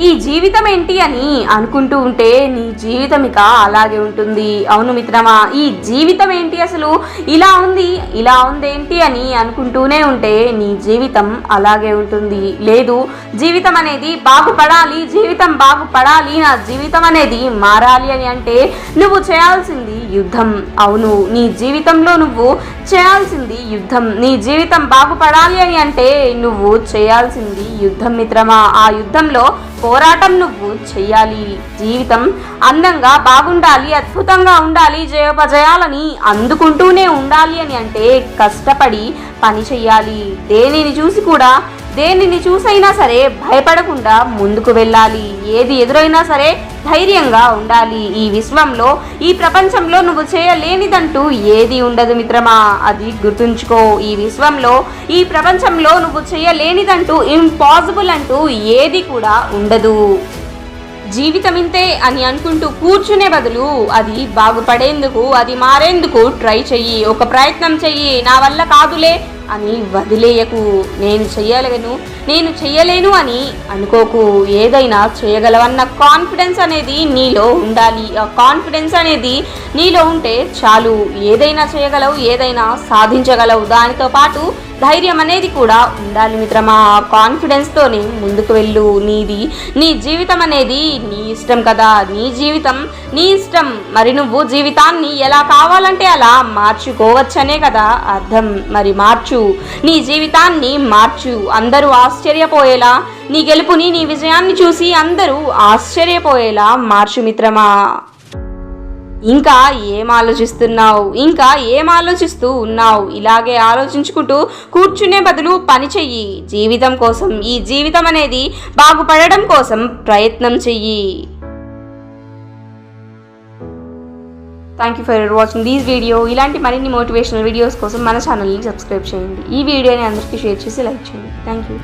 ఈ జీవితం ఏంటి అని అనుకుంటూ ఉంటే నీ జీవితం ఇక అలాగే ఉంటుంది. అవును మిత్రమా ఈ జీవితం ఏంటి అసలు? ఇలా ఉంది ఇలా ఉందేంటి అని అనుకుంటూనే ఉంటే నీ జీవితం అలాగే ఉంటుంది. లేదు జీవితం అనేది బాగుపడాలి జీవితం బాగుపడాలి నా జీవితం అనేది మారాలి అని అంటే నువ్వు చేయాల్సింది యుద్ధం. అవును నీ జీవితంలో నువ్వు చేయాల్సింది యుద్ధం. నీ జీవితం బాగుపడాలి అని అంటే నువ్వు చేయాల్సింది యుద్ధం మిత్రమా. ఆ యుద్ధంలో పోరాటం నువ్వు చెయ్యాలి. జీవితం అందంగా బాగుండాలి అద్భుతంగా ఉండాలి జయోపజయాలని అందుకుంటూనే ఉండాలి అని అంటే కష్టపడి పని చెయ్యాలి. దేనిని చూసి కూడా దేనిని చూసైనా సరే భయపడకుండా ముందుకు వెళ్ళాలి. ఏది ఎదురైనా సరే ధైర్యంగా ఉండాలి. ఈ విశ్వంలో ఈ ప్రపంచంలో నువ్వు చేయలేనిదంటూ ఏది ఉండదు మిత్రమా. అది గుర్తుంచుకో. ఈ విశ్వంలో ఈ ప్రపంచంలో నువ్వు చేయలేనిదంటూ ఇంపాసిబుల్ అంటూ ఏది కూడా ఉండదు. జీవితం ఇంతే అని అనుకుంటూ కూర్చునే బదులు అది బాగుపడేందుకు అది మారేందుకు ట్రై చెయ్యి. ఒక ప్రయత్నం చెయ్యి. నా వల్ల కాదులే. అని వదిలేయకు. నేను చెయ్యలేను నేను చెయ్యలేను అని అనుకోకు. ఏదైనా చేయగలవన్న కాన్ఫిడెన్స్ అనేది నీలో ఉండాలి. ఆ కాన్ఫిడెన్స్ అనేది నీలో ఉంటే చాలు. ఏదైనా చేయగలవు ఏదైనా సాధించగలవు. దానితో పాటు ధైర్యం అనేది కూడా ఉండాలి మిత్రమా. ఆ కాన్ఫిడెన్స్తోనే ముందుకు వెళ్ళు నీది. నీ జీవితం అనేది నీ ఇష్టం కదా. నీ జీవితం నీ ఇష్టం. మరి నువ్వు జీవితాన్ని ఎలా కావాలంటే అలా మార్చుకోవచ్చనే కదా అర్థం. మరి మార్చు. నీ జీవితాన్ని మార్చు. అందరూ ఆశ్చర్యపోయేలా నీ గెలుపుని నీ విజయాన్ని చూసి అందరూ ఆశ్చర్యపోయేలా మార్చు మిత్రమా. ఇంకా ఏం ఆలోచిస్తున్నావు? ఇంకా ఏం ఆలోచిస్తూ ఉన్నావు? ఇలాగే ఆలోచించుకుంటూ కూర్చునే బదులు పని చెయ్యి. జీవితం కోసం ఈ జీవితం అనేది బాగుపడడం కోసం ప్రయత్నం చెయ్యి. Thank you for watching these video ఇలాంటి మరిన్ని మోటివేషనల్ వీడియోస్ కోసం మన ఛానల్ని సబ్స్క్రైబ్ చేయండి. ఈ వీడియోని అందరికీ షేర్ చేసి లైక్ చేయండి. Thank you